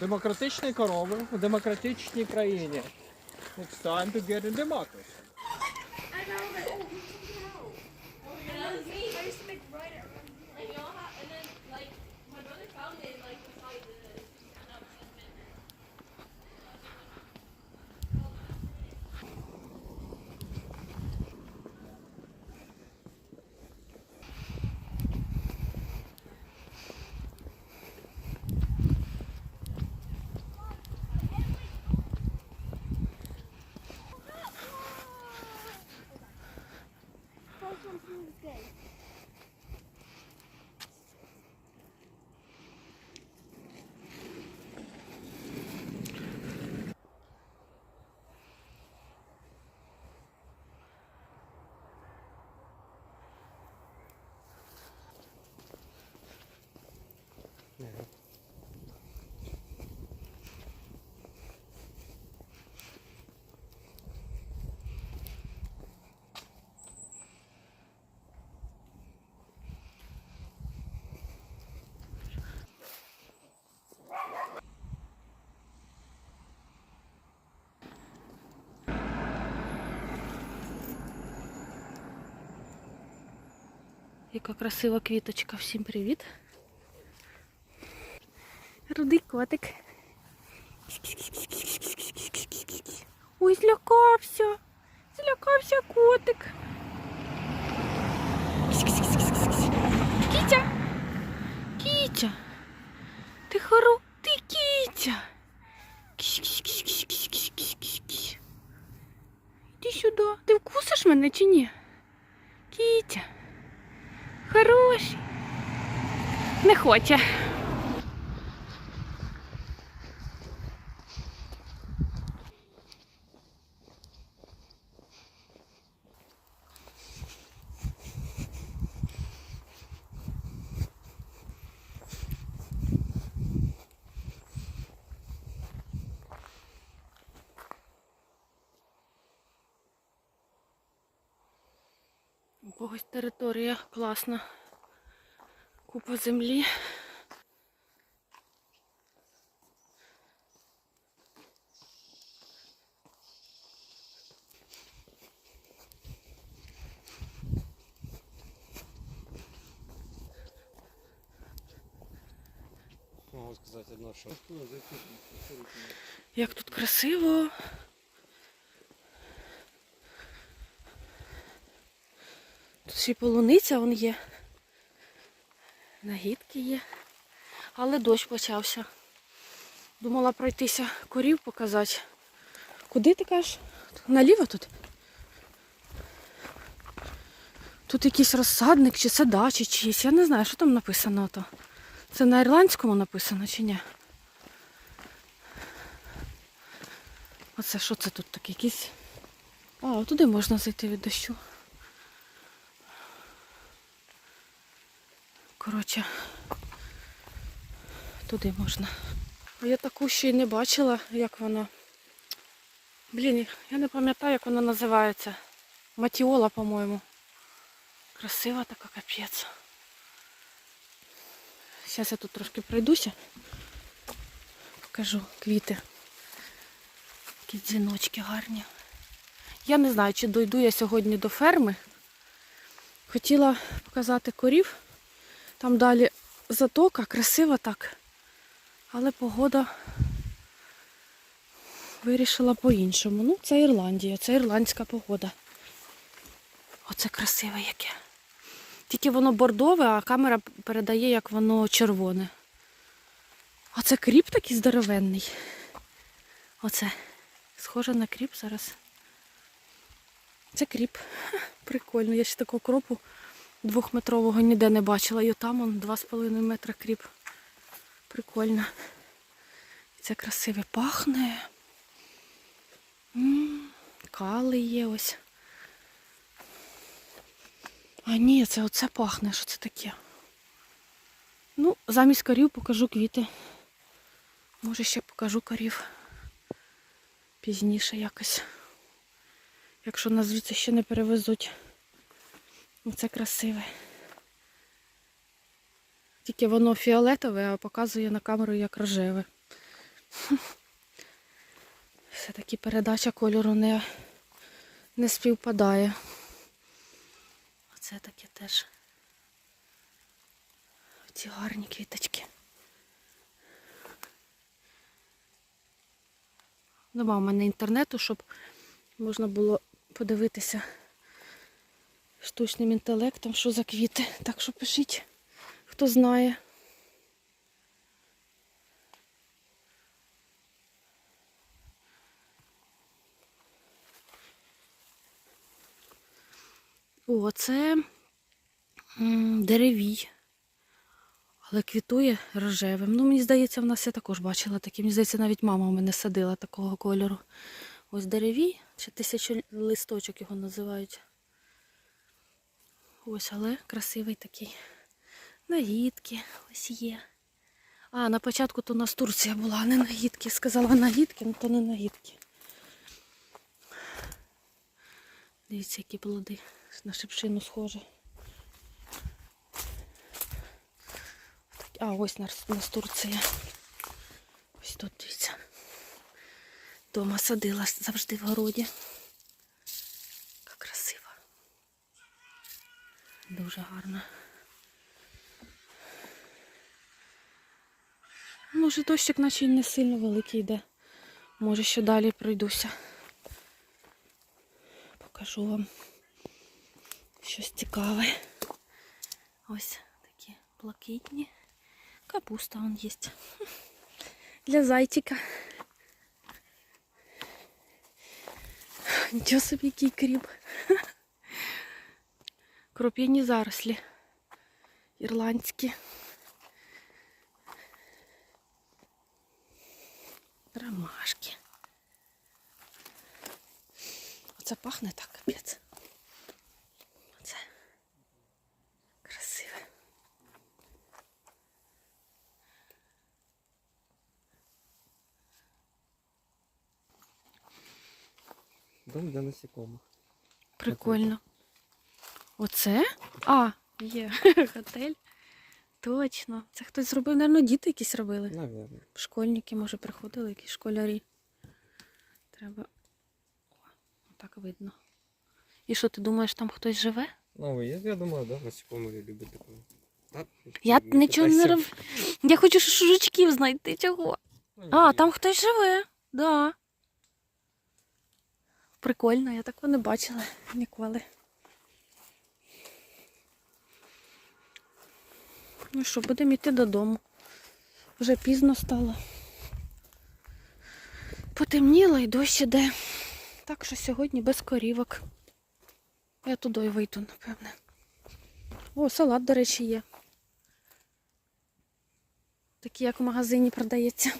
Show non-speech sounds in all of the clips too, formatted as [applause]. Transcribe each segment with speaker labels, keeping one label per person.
Speaker 1: демократичні корови в демократичній країні. It's time to get in democracy.
Speaker 2: Яка красива квіточка. Всім привіт. Рудий котик. Ой, злякався. Злякався котик. Кітя. Кітя. Ти хору, ти кітя. Іди сюди. Ти вкусиш мене чи ні? Хороший. Не хоче. Когось територія класна. Купа землі.
Speaker 1: Можу сказати одно, що
Speaker 2: Як тут красиво. Тут ще полуниця вон є. Нагідки є. Але дощ почався. Думала пройтися корів показати. Куди ти кажеш? Наліво тут? Тут якийсь розсадник, чи це дача чиїсь. Я не знаю, що там написано. То. Це на ірландському написано чи ні? Оце що це тут таке? Якісь. А, туди можна зайти від дощу. Коротше, туди можна. А я таку ще й не бачила, як вона. Блін, я не пам'ятаю, як вона називається. Матіола, по-моєму. Красива така капець. Зараз я тут трошки пройдуся. Покажу квіти. Такі дзвіночки гарні. Я не знаю, чи дойду я сьогодні до ферми. Хотіла показати корів. Там далі затока, красиво так. Але погода вирішила по-іншому. Ну, це Ірландія, це ірландська погода. Оце красиве яке. Тільки воно бордове, а камера передає, як воно червоне. Оце кріп такий здоровенний. Оце. Схоже на кріп зараз. Це кріп. Прикольно. Я ще такого кропу двохметрового ніде не бачила. І там он 2,5 метра кріп. Прикольно. Це красиве пахне. М, Кали є ось. А ні, це оце пахне, що це таке. Ну, замість корів покажу квіти. Може ще покажу корів. Пізніше якось. Якщо нас звідси ще не перевезуть. Ну, Це красиве. Тільки воно фіолетове, а показує на камеру як рожеве. [laughs] Все-таки передача кольору не, не співпадає. Оце таке теж. Ці гарні квіточки. Нема в мене інтернету, щоб можна було подивитися штучним інтелектом, що за квіти. Так що пишіть, хто знає. О, це деревій. Але квітує рожевим. Ну, мені здається, в нас я також бачила такі. Мені здається, навіть мама у мене садила такого кольору. Ось деревій, чи тисячолисточок його називають. Ось, але красивий такий. Нагідки ось є. А, на початку то у нас Турція була, а не нагідки. Сказала нагідки, ну то не нагідки. Дивіться, які плоди. На шипшину схоже. А, ось нас, нас Турція. Ось тут дивіться. Дома садила завжди в городі. Яка красива. Дуже гарна. Може, дощик наче не сильно великий йде. Може, ще далі пройдуся. Покажу вам щось цікаве. Ось такі блакитні. Капуста вон є. Для зайчика. Нічого собі який кріп. Кроп'яні зарослі. Ірландські. Ромашки. Оце пахне так, капець. Оце красиве.
Speaker 1: Дом для насекомых.
Speaker 2: Прикольно. Оце? А, є [laughs] готель. Точно. Це хтось зробив, мабуть, діти якісь робили.
Speaker 1: Наверное.
Speaker 2: Школьники, може, приходили, якісь школярі. Треба. О, так видно. І що, ти думаєш, там хтось живе?
Speaker 1: Ну, я, я думаю, да, насекомые любят такое. А,
Speaker 2: Я нічого не
Speaker 1: питайся.
Speaker 2: роб... Я хочу ш- знайти. Чого?
Speaker 1: Ну,
Speaker 2: А, там хтось живе. Да. Прикольно, я такого не бачила ніколи. Ну що, будемо йти додому. Вже пізно стало. Потемніло і дощ іде. Так що сьогодні без корівок. Я туди вийду, напевне. О, салат, до речі, є. Такий, як в магазині продається.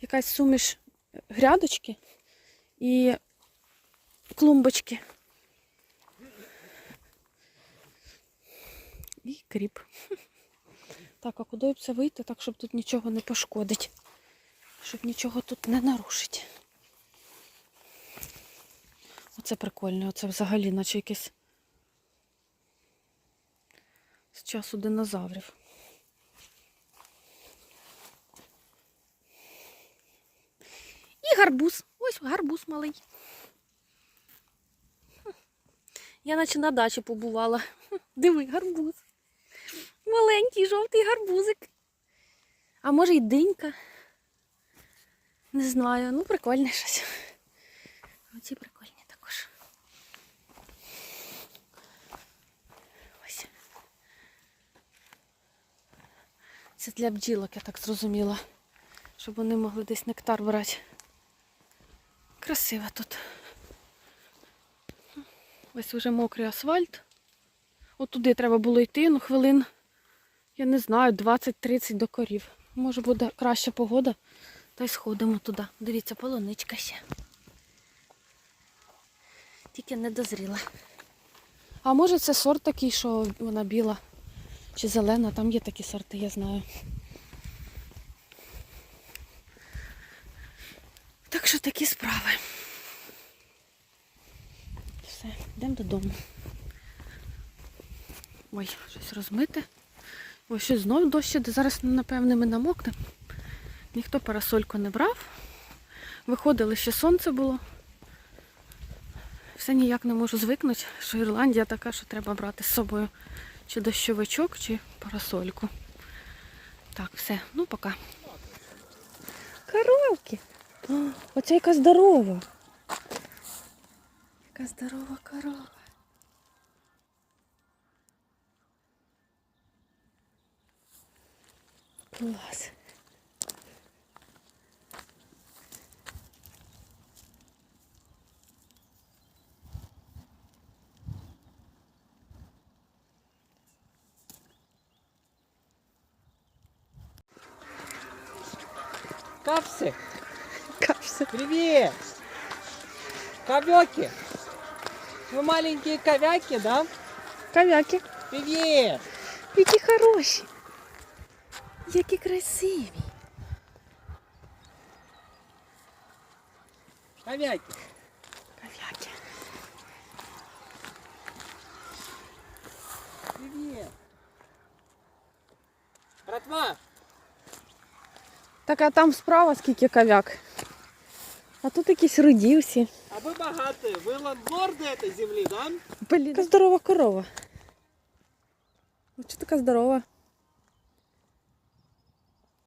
Speaker 2: Якась суміш грядочки і клумбочки. І кріп. [laughs] Так, а куди б це вийти, так, щоб тут нічого не пошкодить. Щоб нічого тут не нарушить. Оце прикольно, оце взагалі, наче якесь з часу динозаврів. І гарбуз. Ось гарбуз малий. Я наче на дачі побувала. Диви, гарбуз. Маленький жовтий гарбузик. А може й динька. Не знаю, ну прикольне щось. Оці прикольні також. Ось. Це для бджілок, я так зрозуміла. Щоб вони могли десь нектар брати. Красиво тут. Ось вже мокрий асфальт. От туди треба було йти, ну хвилин, я не знаю, 20-30 до корів. Може буде краща погода, та й сходимо туди. Дивіться, полуничка ще. Тільки не дозріла. А може це сорт такий, що вона біла чи зелена, там є такі сорти, я знаю. Так що такі справи. Все, йдемо додому. Ой, щось розмите. Ой, щось знов дощ іде. Зараз, напевне, ми намокнемо. Ніхто парасольку не брав. Виходили, ще сонце було. Все ніяк не можу звикнути, що Ірландія така, що треба брати з собою чи дощовичок, чи парасольку. Так, все, ну пока. Коровки. О, оця яка здорова. Яка здорова корова. Клас.
Speaker 1: Капсы,
Speaker 2: Капся.
Speaker 1: привет! Ковёки! Вы маленькие ковяки, да?
Speaker 2: Кав'яки.
Speaker 1: Привет!
Speaker 2: Які хороші. Які красиві.
Speaker 1: Ковяки!
Speaker 2: Кав'яки.
Speaker 1: Привет! Братва,
Speaker 2: Так, а там справа скільки кав'як. А тут якісь руді всі.
Speaker 1: а вы богатые, вы ландлорды этой земли, да?
Speaker 2: Блін. Яка здорова корова. Ну, Чи така здорова?